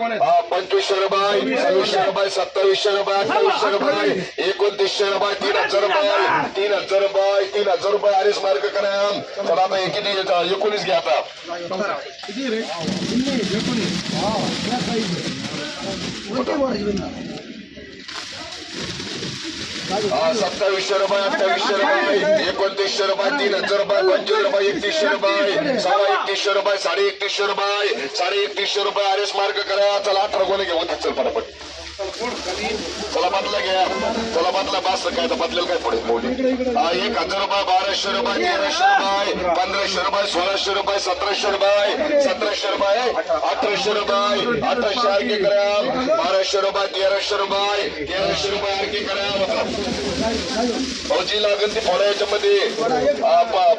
पंचवीसशे रुपये सव्वीसशे रुपये सत्तावीसशे रुपये अठ्ठावीसशे रुपये एकोणतीसशे रुपये तीन हजार रुपये तीन हजार रुपये तीन हजार रुपये आरिस मार्क करा चला आता किती? एकोणीस घ्या आता. एकोणीस. सत्तावीसशे रुपये अठ्ठावीसशे रुपये एकोणतीसशे रुपये तीन हजार रुपये पंचवीस रुपये एकतीसशे रुपये सव्वा एकतीसशे रुपये साडे एकतीसशे रुपये साडे एकतीसशे रुपये आरिस मार्क करा चला अठरा कोणी घेऊन चल पटापट. चला बदला घ्या. चला बदला बस काय तर बदलेल काय पुढे? मोठी एक हजार रुपये बाराशे रुपये तेराशे रुपये पंधराशे रुपये सोळाशे रुपये सतराशे रुपये सतराशे रुपये अठराशे रुपये अठराशे आरके ग्राम बाराशे रुपये तेराशे रुपये तेराशे रुपये आरके ग्राम फौजी लागेल ती फोडा याच्यामध्ये.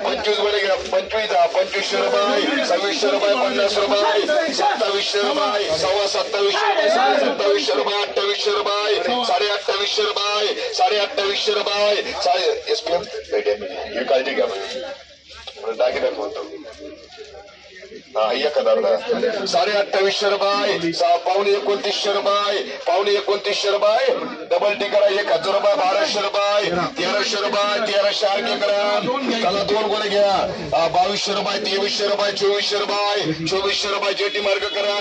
पंचवीसमध्ये घ्या. पंचवीस पंचवीसशे रुपये सव्वीसशे रुपये पन्नास रुपये सत्तावीसशे रुपये सव्वा सत्तावीसशे रुपये साडे सत्तावीसशे रुपये. अठ्ठावीसशे रुपये साडे अठ्ठावीसशे रुपये साडे अठ्ठावीसशे रुपये साडे एस पी एम काळजी घ्या दागिने बोलतो एक हजार साडे अठ्ठावीसशे रुपये पावणे एकोणतीसशे रुपये पावणे एकोणतीसशे रुपये डबल टी करा एक हजार रुपये बाराशे रुपये तेराशे रुपये तेराशे आरके करा चला दोन गोळे घ्या बावीसशे रुपये तेवीसशे रुपये चोवीसशे रुपये चोवीसशे रुपये जेटी मार्ग करा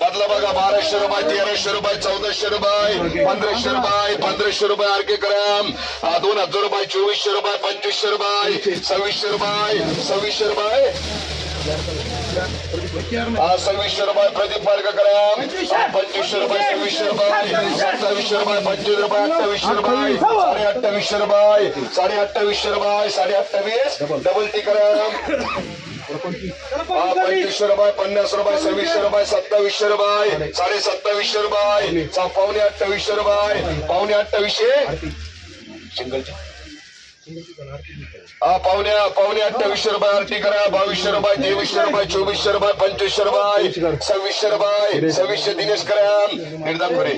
बदला बघा बाराशे रुपये तेराशे रुपये चौदाशे रुपये पंधराशे रुपये पंधराशे रुपये आरके ग्राम हा, दोन हजार रुपये चोवीसशे रुपये पंचवीसशे रुपये सव्वीसशे रुपये सव्वीसशे रुपये हा, सव्वीसशे रुपये प्रदीप मार्ग ग्राम हा, पंचवीसशे रुपये सव्वीसशे रुपये सत्तावीसशे रुपये पंचवीस रुपये अठ्ठावीसशे रुपये साडे अठ्ठावीसशे रुपये साडे अठ्ठावीसशे रुपये साडे अठ्ठावीस डबल टी ग्राम हा, पंचवीसशे रुपये पन्नास रुपये सव्वीसशे रुपये सत्तावीसशे रुपये साडे सत्तावीसशे रुपये पावणे अठ्ठावीसशे रुपये पावणे अठ्ठावीसशे. सिंगलचे. हा पावणे पावणे अठ्ठावीसशे रुपये आरती करा. बावीसशे रुपये तेवीसशे रुपये चोवीसशे रुपये पंचवीसशे रुपये सव्वीसशे रुपये सव्वीसशे दिनेश करा. पावणे.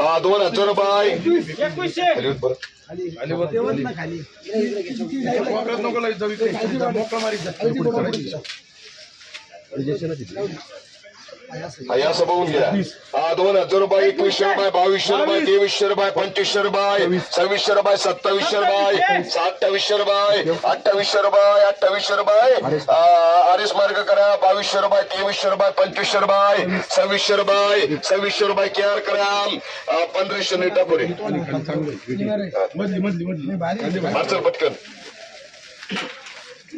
हा दोन हजार रुपये. या असं बघून घ्या हा दोन हजार रुपये एकवीसशे रुपये बावीसशे रुपये तेवीसशे रुपये पंचवीसशे रुपये सव्वीसशे रुपये सत्तावीसशे रुपये अठ्ठावीसशे रुपये अठ्ठावीसशे रुपये अठ्ठावीसशे रुपये आरिस मार्ग करा बावीसशे रुपये तेवीसशे रुपये पंचवीसशे रुपये सव्वीसशे रुपये सव्वीसशे रुपये केअर करा पंधराशे नीटा पुढे मधली मधली मधली. मार्चल पटकन हा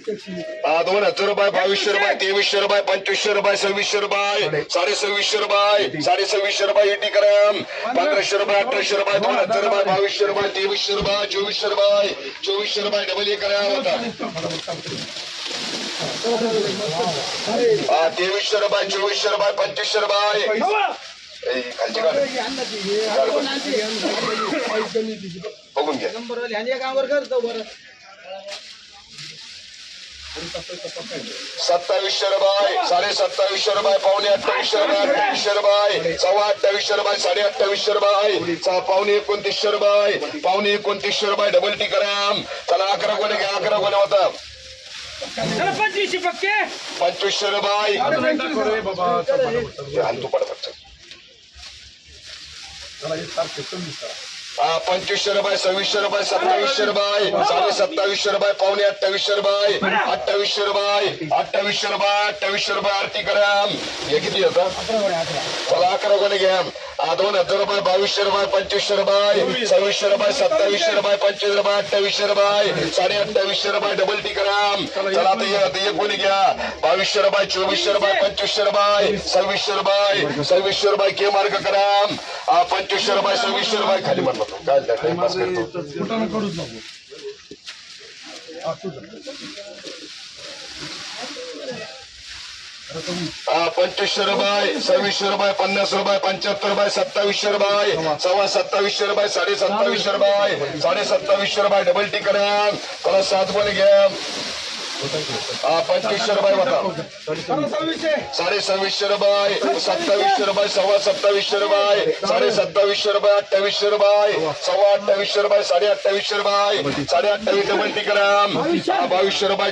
दोन हजार रुपये बावीसशे रुपये तेवीसशे रुपये पंचवीसशे रुपये सव्वीसशे रुपये साडे सव्वीसशे रुपये साडे सव्वीसशे रुपये एटी करा पंधराशे रुपये अठराशे रुपये दोन हजार रुपये बावीसशे रुपये तेवीसशे रुपये चोवीसशे रुपये चोवीसशे रुपये डबल ए करा होता. हा तेवीसशे रुपये चोवीसशे रुपये पंचवीसशे रुपये. बघून घ्या सत्तावीसशे रुपये साडे सत्तावीसशे रुपये पावणे अठ्ठावीसशे रुपये अठ्ठावीसशे रुपये सव्वा अठ्ठावीसशे रुपये साडे अठ्ठावीसशे रुपये पावणे एकोणतीसशे रुपये पावणे एकोणतीसशे रुपये डबल टी करा चला अकरा कोणी घ्या अकरा कोणी होता? पंचवीसशे पक्के. पंचवीसशे रुपये. तू पडपट पंचवीसशे रुपये सव्वीसशे रुपये सत्तावीसशे रुपये साडे सत्तावीसशे रुपये पावणे अठ्ठावीसशे रुपये अठ्ठावीसशे रुपये अठ्ठावीसशे रुपये अठ्ठावीसशे रुपये आरती करा हे किती येतं मला अकरा कोणी घ्या दोन हजार रुपये बावीसशे रुपये पंचवीसशे रुपये सव्वीसशे रुपये सत्तावीसशे रुपये पंचवीस रुपये अठ्ठावीसशे रुपये साडे अठ्ठावीसशे रुपये डबल टी करा चला आता एक कोणी घ्या बावीसशे रुपये चोवीसशे रुपये पंचवीसशे रुपये सव्वीसशे रुपये सव्वीसशे रुपये के मार्ग करा पंचवीसशे रुपये सव्वीसशे रुपये खाली म्हणतो काय टाइमपास करतो कुठं करूच नको हा, पंचवीसशे रुपये सव्वीसशे रुपये पन्नास रुपये पंच्याहत्तर रुपये सत्तावीसशे रुपये सव्वा सत्तावीसशे रुपये साडे सत्तावीसशे रुपये साडे सत्तावीसशे रुपये डबल टी करा परत सात पण घ्या. पंचवीसशे रुपये होता साडे सव्वीसशे रुपये सत्तावीसशे रुपये सव्वा सत्तावीसशे रुपये साडे सत्तावीसशे रुपये अठ्ठावीसशे रुपये सव्वा अठ्ठावीसशे रुपये साडे अठ्ठावीसशे रुपये साडे अठ्ठावीस डबल टिकराम बावीसशे रुपये